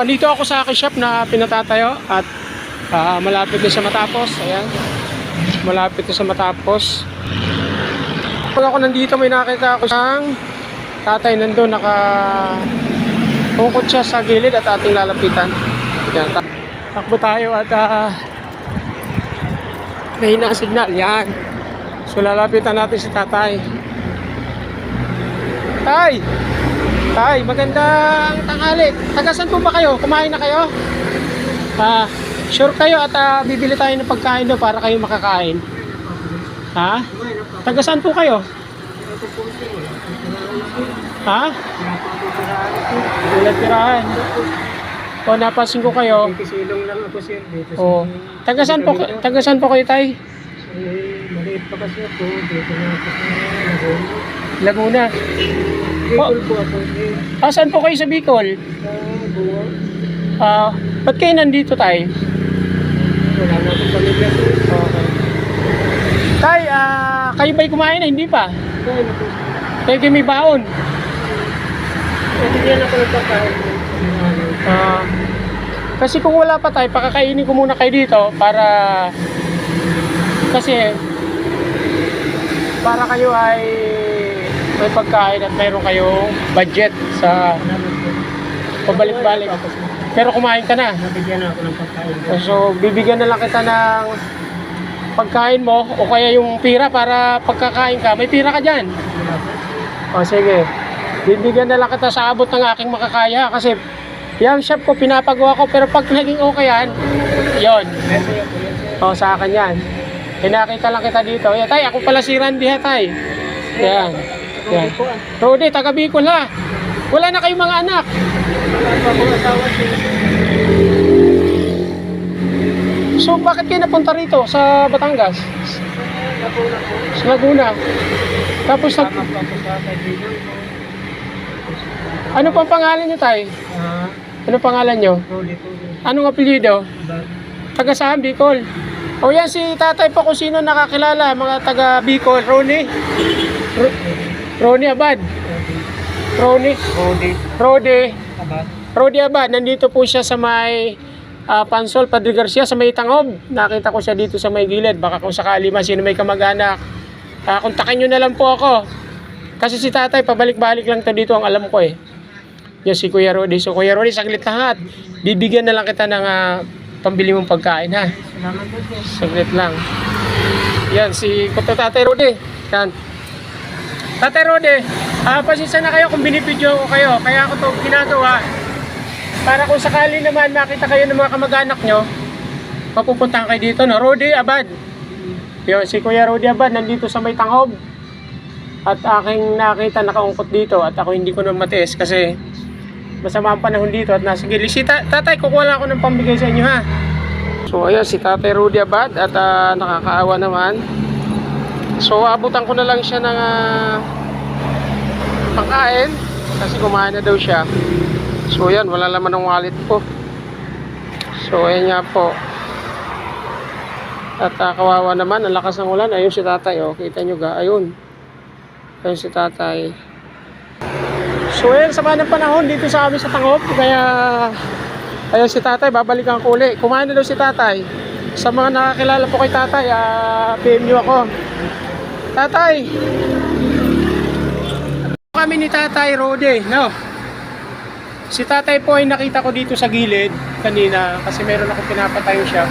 Andito ako sa aking shop na pinatatayo at ah, malapit na siya matapos. Ayan. Malapit na siya matapos. Pag ako nandito may nakita ako siyang tatay nandun naka Bukod siya sa gilid at ating lalapitan. Yan, ta- takbo tayo at uh, mahina ang signal. Yan. So lalapitan natin si tatay. Tay! Tay, magandang tanghali. Taga saan po ba kayo? Kumain na kayo? Ah, sure kayo at ah, bibili tayo ng pagkain doon para kayo makakain. Ha? Taga saan po kayo? Ha? Ulat tirahan. O, napansin ko kayo. Kisilong lang ako sir dito sa O, taga saan po, taga saan po kayo, tay? Eh, maliit pa kasi ako dito na ako sa Laguna. Laguna. Bicol po ako eh. Ah, saan po kayo sa Bicol? Sa Buwa. Ah, ba't kayo nandito, tay? Wala na akong pamilya sir. Okay. Tay, ah, kayo ba'y kumain na? Hindi pa. Kaya na po. Kayo kayo may baon. Eh, bigyan ako pagkain. Ah, kasi kung wala pa tayo, pakakainin ko muna kayo dito para kasi para kayo ay may pagkain at meron kayong budget sa pabalik-balik. Pero kumain ka na. Nabigyan ako ng pagkain. So, bibigyan na lang kita ng pagkain mo o kaya yung pira para pagkakain ka. May pira ka dyan. O sige. Bibigyan na lang kita sa abot ng aking makakaya kasi yung shop ko pinapagawa ko pero pag naging okay yan, yon. O sa akin yan. Pinakita lang kita dito. Yeah, tay, ako pala si Randy ha, tay. Yan. Yan. Rudy, taga Bicol ha. Wala na kayong mga anak. So bakit kayo napunta rito sa Batangas? Sa Laguna. Tapos nag, ano pang pangalan nyo tay? Ano pangalan nyo? Anong apelyido? Taga saan? Bicol. O yan si tatay po kung sino nakakilala, mga taga Bicol. Ronnie? Ro- Ronnie Abad. Ronnie? Rodi. Abad. Rodi Abad. Nandito po siya sa may ah, Pansol, Padre Garcia, sa may Tangob. Nakita ko siya dito sa may gilid. Baka kung sakali man sino may kamag-anak. ah, kontakin nyo na lang po ako. Kasi si tatay, pabalik-balik lang to dito ang alam ko eh. Yung si Kuya Rodi. So Kuya Rodi, saglit lahat. Bibigyan na lang kita ng ah, pambili mong pagkain ha. Salamat po. Saglit lang. Yan, si Kuto Tatay Rode. Yan. Tatay Rode, ah, pasensya na kayo kung binibidyo ko kayo. Kaya ako to ginagawa. Para kung sakali naman makita kayo ng mga kamag-anak nyo, mapupuntahan kayo dito, no? Rode Abad. Yun, si Kuya Rode Abad, nandito sa may Tanghob. At aking nakita nakaungkot dito at ako hindi ko na matiis kasi masama ang panahon dito at nasa gilid. Si ta- tatay, kukuha lang ako ng pambigay sa inyo ha. So ayan si Tatay Rudy Abad at ah, nakakaawa naman. So abutan ko na lang siya ng ah, pangkain kasi kumain na daw siya. So ayan, wala laman ng wallet ko. So ayan nga po. At ah, kawawa naman, ang lakas ng ulan. Ayun si tatay, oh. Kita nyo ga, ayun. Ayun si tatay. So ayan, sama ng panahon dito sa amin sa Tangop. Kaya, ayun si tatay, babalikan ko uli. Kumain na daw si tatay. Sa mga nakakilala po kay tatay, ah, PM nyo ako. Tatay! Kami ni tatay Rode, no? Si tatay po ay nakita ko dito sa gilid kanina kasi meron ako pinapatayo siya.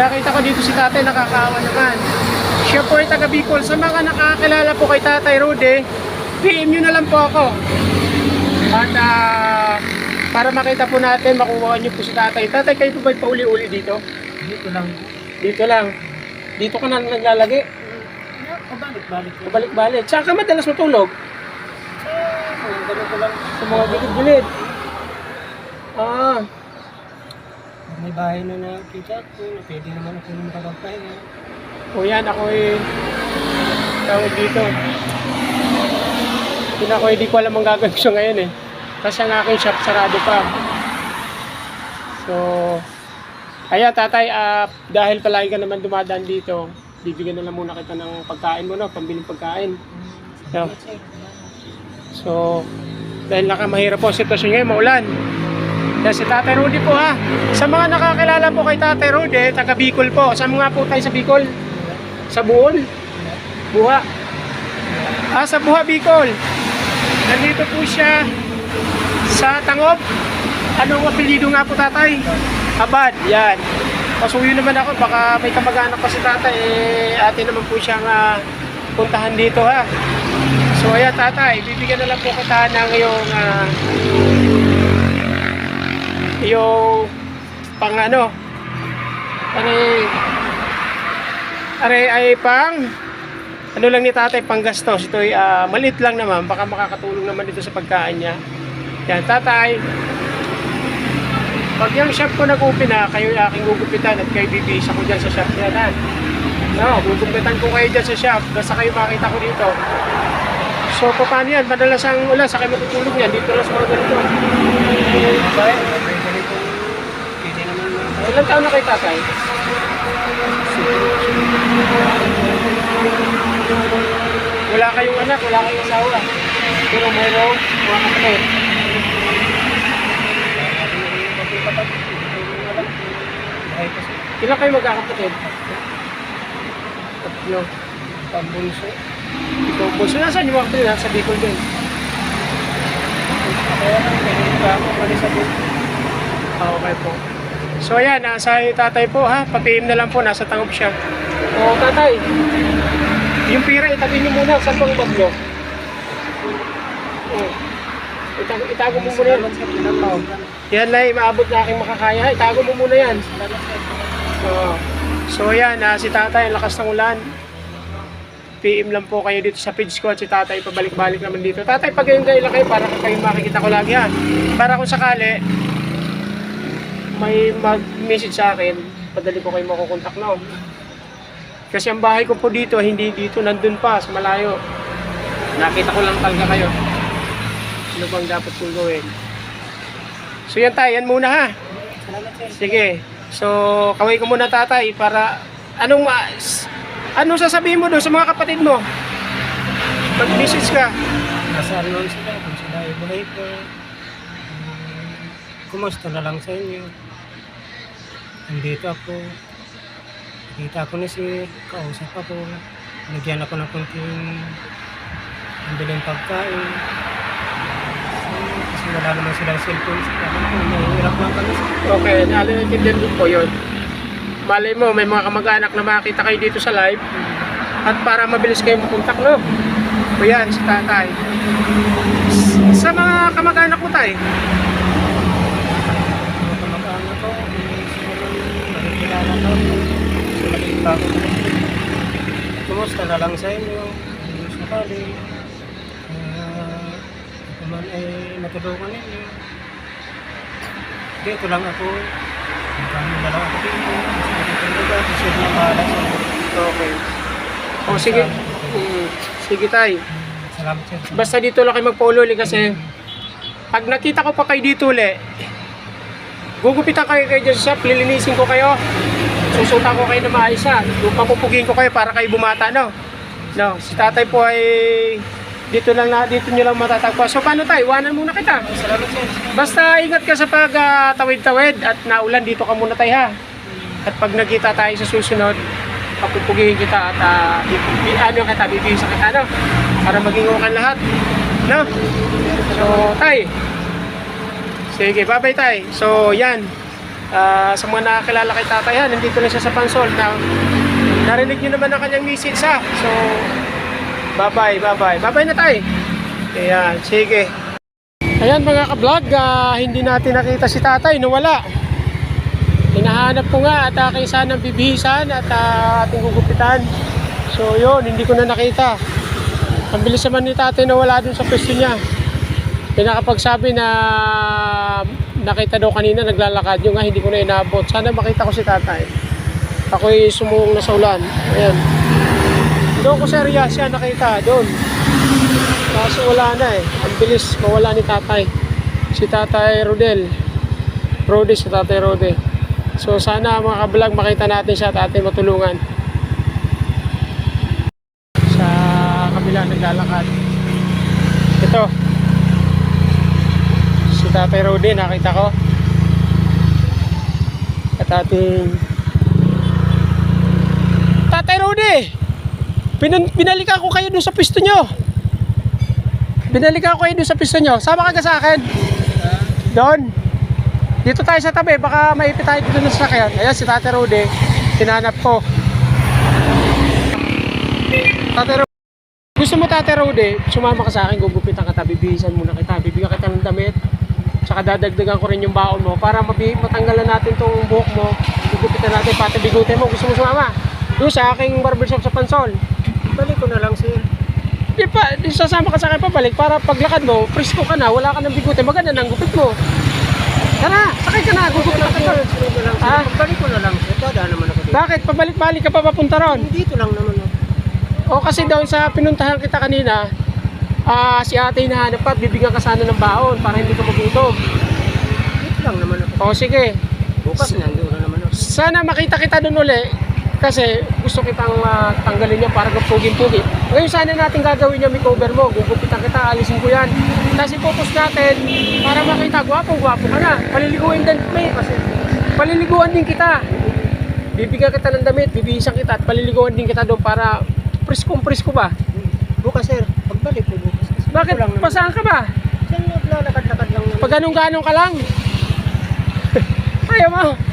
Nakita ko dito si tatay nakakaawa naman. Siya po ay taga Bicol. Sa mga nakakilala po kay tatay Rode, PM nyo na lang po ako. At ah, para makita po natin, makuha nyo po si tatay. Tatay, kayo po ba pauli-uli dito? Dito lang. Dito lang. Dito ka na naglalagi. Pabalik-balik. Pabalik-balik. Saan ka madalas matulog? Sa mga gilid-gilid. Ah, May bahay na nakita ko na pwede naman ako yung makapagpahinga. o yan, ako eh, tawag dito. Yun ako, hindi ko alam ang gagawin ko ngayon eh. Kasi ang aking shop sarado pa. So, ayan tatay, ah, dahil palagi ka naman dumadaan dito, bibigyan na lang muna kita ng pagkain mo, no? Pambiling pagkain. Yeah. So, dahil naka mahirap po ang sitwasyon ngayon, maulan. Yan si Tatay Rudy po ha. Sa mga nakakilala po kay Tatay Rudy, taga Bicol po. Saan mga po tayo sa Bicol? Sa Buol? Buha. Ah, sa Buha, Bicol. Nandito po siya sa Tangob. Anong apelido nga po tatay? Abad, yan. Pasuyo naman ako, baka may kamag-anak pa si tatay, eh, atin naman po siyang ah, puntahan dito ha. So ayan tatay, bibigyan na lang po kita ng iyong ah, iyong pang ano, ano are ay pang ano lang ni tatay pang gastos. Ito ay ah, maliit lang naman, baka makakatulong naman dito sa pagkain niya. Yan tatay, pag yung shop ko nag-open na, kayo yung aking gugupitan at kayo bibihis ako dyan sa shop niya na. No, gugupitan ko kayo dyan sa shop, basta kayo makita ko dito. So, paano yan? Madalas ang ulan, sa kayo matutulog yan, dito lang sa mga ganito. Na Ilan taon na kayo tatay? Wala kayong anak, wala kayong asawa. Pero mayroong mga kapatid. Kasi Ilan kayo magkakapatid? Tatlo. pambunso. Ikaw po. So, nasaan yung mga kapatid? Nasa Bicol din. Kaya lang, ganito pa ako mali sa buhay. Ah, okay po. So ayan, nasa tatay po ha. Papim na lang po, nasa tangob siya. O tatay, yung pira itabi niyo muna. Saan pang bag nyo? Oh. Itago, itago mo muna yan. Yan lang, maabot na aking makakaya. Itago mo muna yan. Oo. So ayan, ah, si tatay, ang lakas ng ulan. PM lang po kayo dito sa page ko at si tatay pabalik-balik naman dito. Tatay, pag ganyan kayo lang kayo para kayo makikita ko lagi ha. Para kung sakali, may mag-message sa akin, padali ko kayo makukontak na. Kasi ang bahay ko po dito, hindi dito, nandun pa, sa malayo. Nakita ko lang talaga kayo. Ano bang dapat kong gawin? So yan tayo, yan muna ha. Sige. So, kaway ko muna tatay para anong anong sasabihin mo doon sa mga kapatid mo? Mag-message ka. Nasaan naman sila kung sila ay buhay ko. Hmm, Kumusta na lang sa inyo? Nandito ako. Nakita ko ni si kausap ako. Nagyan ako ng konting ang pagkain. Wala naman silang cellphone. Mahirap lang kami. Okay, nalinatindihan din po yun. Malay mo, may mga kamag-anak na makita kayo dito sa live at para mabilis kayo makontak, no? O yan, si tatay. Sa mga kamag-anak mo, tay, Mga kamag-anak ko, nakikilala ko. Kasi maliit pa. Kumusta na lang sa inyo? Kung sakali. Uh, ako man ay matulungan ninyo. Dito lang ako. Magkano na lang ako dito. Kasi na mahala sa. Okay. O sige. Mm, sige tay. Salamat sir. Basta dito lang kayo magpa-ululi kasi pag nakita ko pa kayo dito uli, gugupitan kayo kayo dyan sa shop, lilinisin ko kayo. Susuta ko kayo na maayos ha. Papupugin ko kayo para kayo bumata, no? No, si tatay po ay dito lang na dito nyo lang matatagpuan. So paano tayo? Iwanan muna kita. Salamat sir. Basta ingat ka sa pag ah, tawid-tawid at naulan dito ka muna tayo ha. At pag nagkita tayo sa susunod, papupugihin kita at uh, ano kita, bibigyan sa kita, no? Para maging okay lahat. No? So, tay. Sige, bye-bye tay. So, yan. Ah, sa mga nakakilala kay tatay ha, nandito na siya sa Pansol. Now, narinig niyo naman ang kanyang message ha. So, bye-bye, bye-bye. Bye-bye na tay. Ayan, sige. Ayan mga ka-vlog, ah, hindi natin nakita si tatay, nawala. Hinahanap ko nga at aking sanang bibihisan at ah, ating gugupitan. So yun, hindi ko na nakita. Ang bilis naman ni tatay na wala dun sa pwesto niya. Pinakapagsabi na nakita daw kanina naglalakad yung nga hindi ko na inabot. Sana makita ko si tatay. Ako'y sumuong na sa ulan. Ayan. Doon ko sa area siya nakita, doon. Kaso wala na eh. Ang bilis mawala ni tatay. Si tatay Rodel. Rode si tatay Rode. So sana mga kablog makita natin siya at ating matulungan. Sa kabila naglalakad. Ito. Si tatay Rode nakita ko. Dating... Tatay Rudy! Pinan binalikan ko kayo dun sa pisto nyo. Binalikan ko kayo dun sa pisto nyo. Sama ka ka sa akin. Doon. Dito tayo sa tabi. Baka maipit tayo dito ng sasakyan. Ayan si Tatay Rudy. Tinanap ko. Tatay Rudy. Gusto mo Tatay Rudy, sumama ka sa akin, gugupitan kita, bibihisan muna kita, bibigyan kita ng damit, tsaka dadagdagan ko rin yung baon mo para matanggalan natin tong buhok mo, gugupitan natin, pati bigutin mo, gusto mo sumama? Doon sa aking barbershop sa Pansol. Balik ko na lang sir. Di pa, di sasama ka sa akin pabalik para paglakad mo, presko ka na, wala ka ng bigutin, maganda ng gupit mo. Tara, sakay ka na, gugupitan kita. Sunod na lang sir. Ah? Balik ko na lang sir. Dadaan naman ako dito. Bakit? Pabalik-balik ka pa papunta ron? Dito lang naman ako. O kasi doon sa pinuntahan kita kanina, ah si ate hinahanap pa at bibigyan ka sana ng baon para hindi ka magutom. Dito lang naman ako. O sige, Bukas nandoon na naman ako. sana makita kita doon uli kasi gusto kitang ah, tanggalin yan para kapugin-pugi. Ngayon sana natin gagawin yung makeover mo. Gugupitan kita, alisin ko yan. Tapos ipopost natin para makita, gwapo-gwapo ka na. Paliliguan din, may, kasi paliliguan din kita. Bibigyan kita ng damit, bibihisan kita at paliliguan din kita doon para presko-presko ba? Bukas sir. Pagbalik ko bukas. Kasi Bakit? lang naman. Pasahan ka ba? Saan naglalakad-lakad lang naman. Pag ganun-ganun ka lang. Ayaw mo.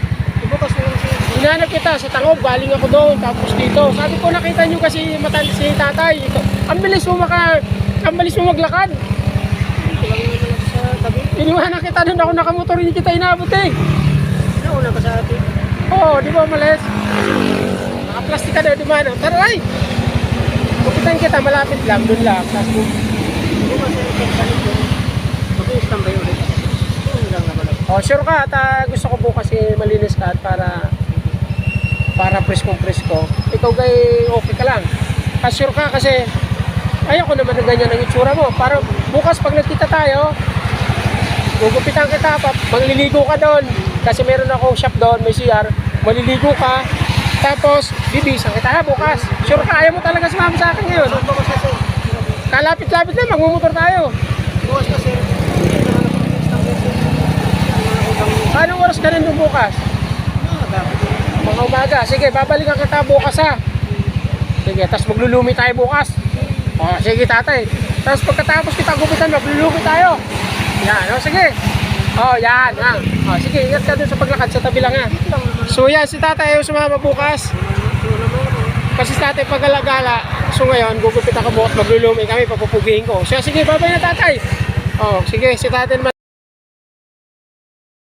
Bukas na lang sir. Hinanap kita sa Tangob, galing ako doon, tapos dito. Sabi ko, nakita nyo kasi mata si tatay. Ito, ang bilis mo maka, ang bilis mo maglakad. Iniwanan kita doon ako nakamotor, hindi kita inabot eh. Nauna ka sa atin. Oo, oh, di ba malis? Nakaplastic ka daw, di ba? ano? Tara, ay! Kupitan kita, malapit lang, doon lang. Tapos, Bukas sir. Pagbalik ko. Mag-i-standby ulit. Doon lang naman ako. Oh, sure ka, at ah, gusto ko bukas eh, malinis ka at para para presko-presko. Ikaw gay okay ka lang. Ah, sure ka kasi ayoko naman na ganyan ang itsura mo. Para bukas pag nagkita tayo, gugupitan kita, pa, magliligo ka doon. Kasi meron akong shop doon, may CR. Maliligo ka, tapos bibisan kita ha bukas. Sure ka, ayaw mo talaga sumama sa akin ngayon. Kalapit-lapit na, magmumotor tayo. Bukas na sir. Dito naman ako mag-standby sir. Ano ako bang Anong oras ka rin doon bukas? Mga umaga. Sige, babalikan kita bukas ha. Sige, tapos maglulumi tayo bukas. O, sige tatay. Tapos pagkatapos kita gupitan, maglulumi tayo. Yan, o sige. O, yan, ha. O, sige, ingat ka dun sa paglakad sa tabi lang ha. So yan, si tatay ayaw sumama bukas. Ako. Kasi si tatay pagala-gala. So ngayon, gugupitan ka bukas, maglulumi kami, papupugihin ko. So sige, babay na tatay. O, sige, si tatay naman